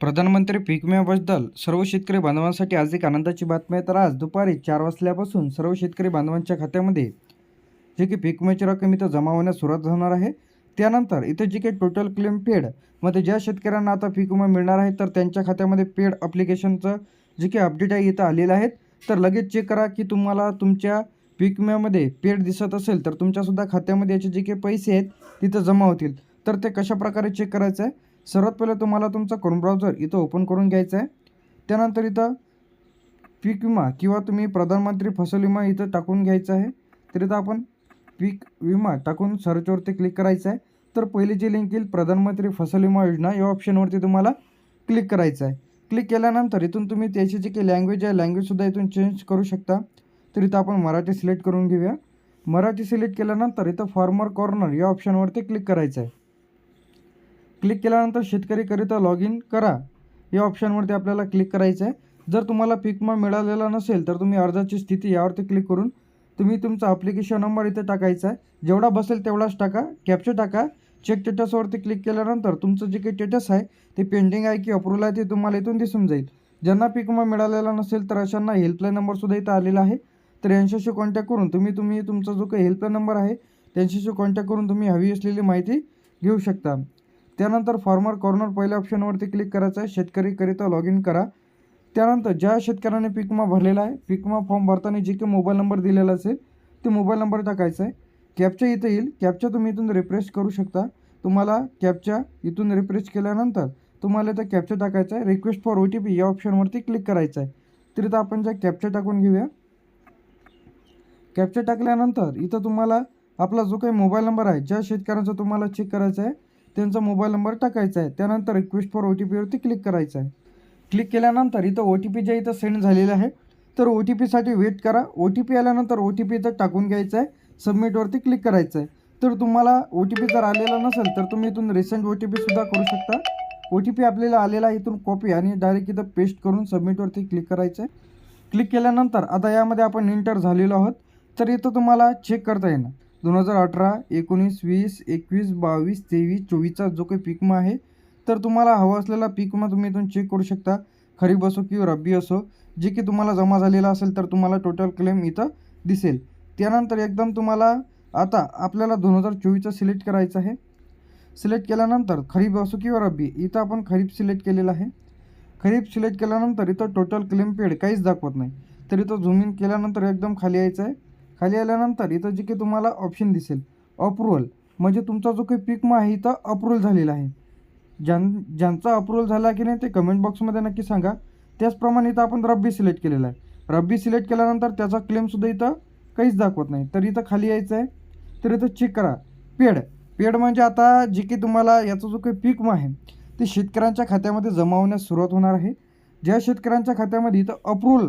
प्रधानमंत्री पीक विम्याबद्दल सर्व शेतकरी बांधवांसाठी आज एक आनंदाची बातमी आहे. तर आज दुपारी चार वाजल्यापासून सर्व शेतकरी बांधवांच्या खात्यामध्ये जे की पीक विम्याची रक्कम इथं जमा होण्यास सुरुवात होणार आहे. त्यानंतर इथं जे काही टोटल क्लेम पेडमध्ये ज्या शेतकऱ्यांना आता पीक विमा मिळणार आहे तर त्यांच्या खात्यामध्ये पेड अप्लिकेशनचं जे काही अपडेट आहे इथं आलेलं आहे. तर लगेच चेक करा की तुम्हाला तुमच्या पीक विम्यामध्ये पेड दिसत असेल तर तुमच्यासुद्धा खात्यामध्ये याचे जे काही पैसे आहेत तिथं जमा होतील. तर ते कशाप्रकारे चेक करायचं आहे? सर्वात पहिले तुम्हाला तुमचा क्रोम ब्राउझर इथं ओपन करून घ्यायचं आहे त्यानंतर इथं पीक विमा किंवा तुम्ही प्रधानमंत्री फसल विमा इथं टाकून घ्यायचं आहे तर इथं आपण पीक विमा टाकून सर्चवरती क्लिक करायचं आहे तर पहिली जी लिंक येईल प्रधानमंत्री फसल विमा योजना या ऑप्शनवरती तुम्हाला क्लिक करायचं आहे क्लिक केल्यानंतर इथून तुम्ही त्याची जी काही लँग्वेज आहे लँग्वेजसुद्धा इथून चेंज करू शकता. तर इथं आपण मराठी सिलेक्ट करून घेऊया. मराठी सिलेक्ट केल्यानंतर इथं फार्मर कॉर्नर या ऑप्शनवरती क्लिक करायचं आहे क्लिक केल्यानंतर शेतकरीकरिता लॉग इन करा. या ऑप्शनवरती आपल्याला क्लिक करायचं आहे जर तुम्हाला पिकमा विमा मिळालेला नसेल तर तुम्ही अर्जाची स्थिती यावरती क्लिक करून तुम्ही तुमचा ॲप्लिकेशन नंबर इथे टाकायचा आहे जेवढा बसेल तेवढाच टाका कॅप्चर टाका. चेक स्टेटसवरती क्लिक केल्यानंतर तुमचं जे काही स्टेटस आहे ते पेंडिंग आहे की अप्रूव्हल आहे ते तुम्हाला इथून दिसून जाईल. ज्यांना पिकमा विमा मिळालेला नसेल तर अशांना हेल्पलाईन नंबरसुद्धा इथं आलेला आहे. तर यांच्याशी कॉन्टॅक्ट करून तुम्ही तुम्ही तुमचा जो काही हेल्पलाईन नंबर आहे त्यांच्याशी कॉन्टॅक्ट करून तुम्ही हवी असलेली माहिती घेऊ शकता. त्यानंतर फार्मर कॉर्नर पहिल्या ऑप्शनवरती क्लिक करायचं आहे. शेतकरीकरिता लॉग इन करा. त्यानंतर ज्या शेतकऱ्याने पिकमा भरलेला आहे पिकमा फॉर्म भरताना जे काही मोबाईल नंबर दिलेला असेल ते मोबाईल नंबर टाकायचा आहे. कॅपच्या इथं येईल. कॅपच्या तुम्ही इथून रिफ्रेश करू शकता. तुम्हाला कॅपच्या इथून रिफ्रेश केल्यानंतर तुम्हाला इथं कॅप्चर टाकायचा आहे. Request for O T P या ऑप्शनवरती क्लिक करायचं आहे. तर इथं आपण ज्या कॅप्चर टाकून घेऊया. कॅप्चर टाकल्यानंतर इथं तुम्हाला आपला जो काही मोबाईल नंबर आहे ज्या शेतकऱ्यांचा तुम्हाला चेक करायचा आहे त्यांचा मोबाईल नंबर टाकायचा आहे. त्यानंतर रिक्वेस्ट फॉर ओ टी पीवरती क्लिक करायचं आहे. क्लिक केल्यानंतर इथं ओ टी पी जे इथं सेंड झालेलं आहे. तर ओ टी पीसाठी वेट करा. ओ टी पी आल्यानंतर ओ टी पी इथं टाकून घ्यायचं आहे. सबमिटवरती क्लिक करायचं आहे. तर तुम्हाला ओ टी पी जर आलेला नसेल तर तुम्ही इथून रिसेंट ओ टी पीसुद्धा करू शकता. ओ टी पी आपल्याला आलेला आहे इथून कॉपी आणि डायरेक्ट इथं पेस्ट करून सबमिटवरती क्लिक करायचं आहे. क्लिक केल्यानंतर आता यामध्ये आपण इंटर झालेलो आहोत. तर इथं तुम्हाला चेक करता येणार. दोन हजार अठरा एकोणीस वीस एकवीस बावीस तेवीस चोवीसचा जो काही पीक विमा आहे तर तुम्हाला हवा असलेला पीक विमा तुम्ही इथून चेक करू शकता. खरीप असो किंवा रब्बी असो जे की तुम्हाला जमा झालेला असेल तर तुम्हाला टोटल क्लेम इथं दिसेल. त्यानंतर एकदम तुम्हाला आता आपल्याला दोन हजार चोवीसचं सिलेक्ट करायचं आहे. सिलेक्ट केल्यानंतर खरीप असो किंवा रब्बी इथं आपण खरीप सिलेक्ट केलेलं आहे. खरीप सिलेक्ट केल्यानंतर इथं टोटल क्लेम पेड काहीच दाखवत नाही. तर इथं झूम इन केल्यानंतर एकदम खाली यायचं आहे. खाली आल्यानंतर इथं जे काही तुम्हाला ऑप्शन दिसेल अप्रुव्हल म्हणजे तुमचा जो काही पीक आहे इथं अप्रुव्हल झालेला आहे. ज्यां ज्यांचा अप्रुव्हल झाला की नाही ते कमेंट बॉक्समध्ये नक्की सांगा. त्याचप्रमाणे इथं आपण रब्बी सिलेक्ट केलेला आहे. रब्बी सिलेक्ट केल्यानंतर त्याचा क्लेमसुद्धा इथं काहीच दाखवत नाही. तर इथं खाली यायचं आहे. तर इथं चेक करा. पेड. पेड म्हणजे आता जे की तुम्हाला याचा जो काही पीक आहे ते शेतकऱ्यांच्या खात्यामध्ये जमा होण्यास सुरुवात होणार आहे. ज्या शेतकऱ्यांच्या खात्यामध्ये इथं अप्रुव्हल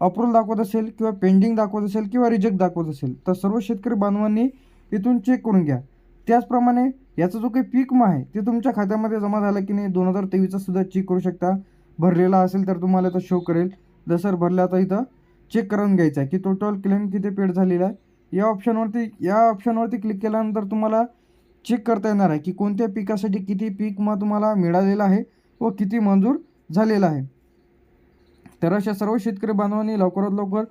अप्रूव्हल दाखवत असेल किंवा पेंडिंग दाखवत असेल किंवा रिजेक्ट दाखवत असेल तर सर्व शेतकरी बांधवांनी इथून चेक करून घ्या. त्याचप्रमाणे याचा जो काही पीक आहे ते तुमच्या खात्यामध्ये जमा झाला की नाही दोन हजार तेवीसचा सुद्धा चेक करू शकता. भरलेला असेल तर तुम्हाला तो शो करेल. जसं भरला तर इथं चेक करून घ्यायचं आहे की टोटल क्लेम किती पेड झालेला आहे. या ऑप्शनवरती या ऑप्शनवरती क्लिक केल्यानंतर तुम्हाला चेक करता येणार आहे की कोणत्या पिकासाठी किती पीक मग तुम्हाला मिळालेला आहे व किती मंजूर झालेला आहे. तर अशा सर्व शेतकरी बांधवांनी लवकरात लवकर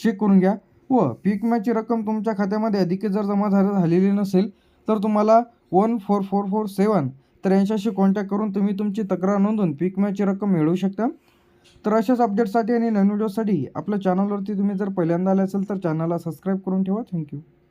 चेक करून घ्या. व पीक विम्याची रक्कम तुमच्या खात्यामध्ये अधिक जर जमा झालेली नसेल तर तुम्हाला one four four four seven तर कॉन्टॅक्ट करून तुम्ही तुमची तक्रार नोंदवून पीक विम्याची रक्कम मिळवू शकता. तर अशाच अपडेटसाठी आणि नवीन व्हिडिओसाठी आपल्या चॅनलवरती तुम्ही जर पहिल्यांदा आले असेल तर चॅनलला सबस्क्राईब करून ठेवा. थँक्यू